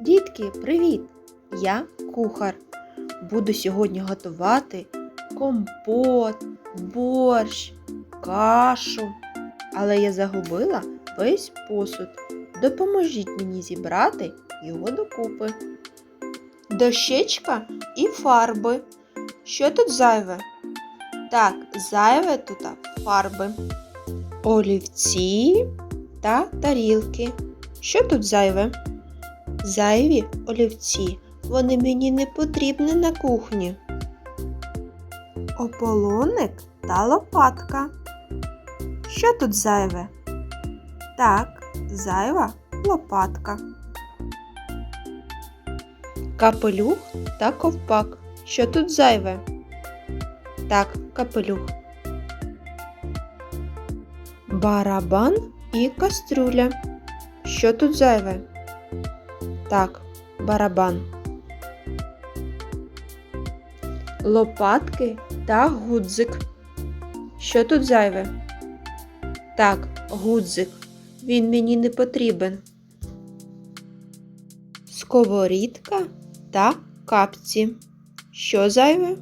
Дітки, привіт! Я кухар. Буду сьогодні готувати компот, борщ, кашу. Але я загубила весь посуд. Допоможіть мені зібрати його докупи. Дощечка і фарби. Що тут зайве? Так, зайве тут фарби. Олівці та тарілки. Що тут зайве? Зайві олівці. Вони мені не потрібні на кухні. Ополоник та лопатка. Що тут зайве? Так, зайва лопатка. Капелюх та ковпак. Що тут зайве? Так, капелюх. Барабан і кастрюля. Що тут зайве? Так, барабан. Лопатки та гудзик. Що тут зайве? Так, гудзик. Він мені не потрібен. Сковорідка та капці. Що зайве?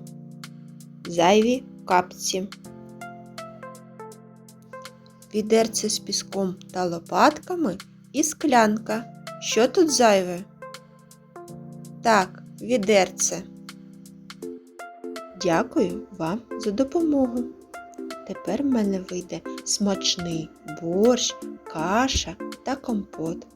Зайві капці. Відерце з піском та лопатками і склянка. Що тут зайве? Так, відерце. Дякую вам за допомогу. Тепер в мене вийде смачний борщ, каша та компот.